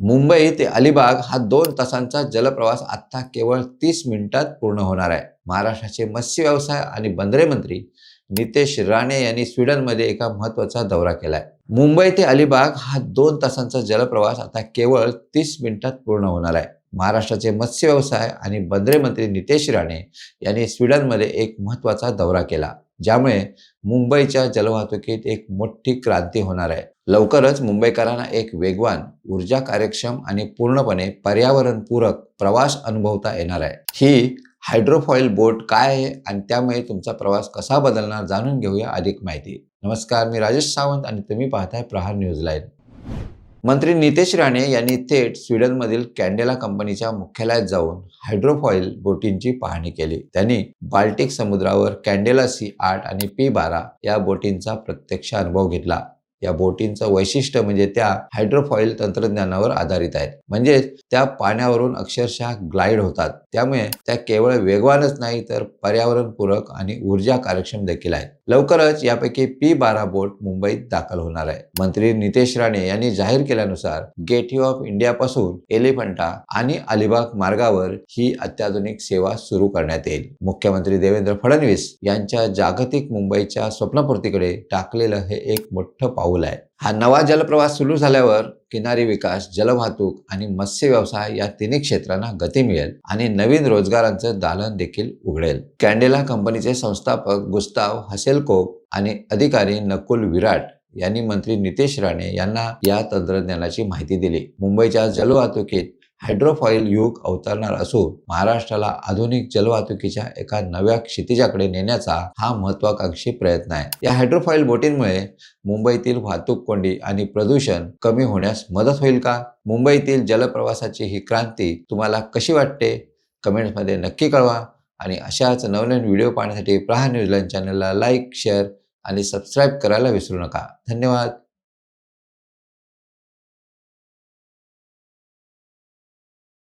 मुंबई ते अलिबाग हा दोन तासांचा जलप्रवास आत्ता केवळ तीस मिनिटात पूर्ण होणार आहे. महाराष्ट्राचे मत्स्य व्यवसाय आणि बंदरे मंत्री नितेश राणे यांनी स्वीडनमध्ये एका महत्त्वाचा दौरा केलाय. मुंबई ते अलिबाग हा दोन तासांचा जलप्रवास आता केवळ तीस मिनिटात पूर्ण होणार आहे. महाराष्ट्राचे मत्स्य व्यवसाय आणि बंदरे मंत्री नितेश राणे यांनी स्वीडनमध्ये एक महत्त्वाचा दौरा केला. ज्यामुळे मुंबईच्या जलवाहतुकीत एक मोठी क्रांती होणार आहे. लवकरच मुंबईकरांना एक वेगवान ऊर्जा कार्यक्षम आणि पूर्णपणे पर्यावरणपूरक प्रवास अनुभवता येणार आहे. ही हायड्रोफॉईल बोट काय आहे आणि त्यामुळे तुमचा प्रवास कसा बदलणार जाणून घेऊया अधिक माहिती. नमस्कार मी राजेश सावंत आणि तुम्ही पाहताय प्रहार न्यूज लाईन मंत्री नितेश राणे यांनी थेट स्वीडनमधील कॅन्डेला कंपनीच्या मुख्यालयात जाऊन हायड्रोफॉईल बोटींची पाहणी केली. त्यांनी बाल्टिक समुद्रावर कॅन्डेला सी आठ आणि पी बारा या बोटींचा प्रत्यक्ष अनुभव घेतला. या बोटींचं वैशिष्ट्य म्हणजे त्या हायड्रोफॉईल तंत्रज्ञानावर आधारित आहेत. म्हणजेच त्या पाण्यावरून अक्षरशः ग्लाइड होतात. त्यामुळे त्या केवळ वेगवानच नाही तर पर्यावरणपूरक आणि ऊर्जा कार्यक्षम देखील आहेत. लवकरच यापैकी पी बारा बोट मुंबईत दाखल होणार आहे मंत्री नितेश राणे यांनी जाहीर केल्यानुसार गेटवे ऑफ इंडिया पासून एलिफंटा आणि अलिबाग मार्गावर ही अत्याधुनिक सेवा सुरू करण्यात येईल. मुख्यमंत्री देवेंद्र फडणवीस यांच्या जागतिक मुंबईच्या स्वप्नपूर्तीकडे टाकलेलं हे एक मोठं पाऊल आहे. हा नवा जलप्रवास सुरू झाल्यावर किनारी विकास जलवाहतूक आणि मत्स्य व्यवसाय या तिन्ही क्षेत्रांना गती मिळेल आणि नवीन रोजगारांचं दालन देखील उघडेल. कॅन्डेला कंपनीचे संस्थापक गुस्ताव हसेलकोप आणि अधिकारी नकुल विराट यांनी मंत्री नितेश राणे यांना या तंत्रज्ञानाची माहिती दिली. मुंबईच्या जलवाहतुकीत हायड्रोफॉईल युग अवतरणार असून महाराष्ट्राला आधुनिक जलवाहतुकीच्या एका नव्या क्षितिजाकडे नेण्याचा हा महत्वाकांक्षी प्रयत्न आहे. या हायड्रोफॉईल बोटींमुळे मुंबईतील वाहतूक कोंडी आणि प्रदूषण कमी होण्यास मदत होईल का? मुंबईतील जलप्रवासाची ही क्रांती तुम्हाला कशी वाटते? कमेंट्समध्ये नक्की कळवा आणि अशाच नवनवीन व्हिडिओ पाहण्यासाठी प्रहा न्यूजलँड चॅनलला लाईक शेअर आणि सबस्क्राईब करायला विसरू नका. धन्यवाद.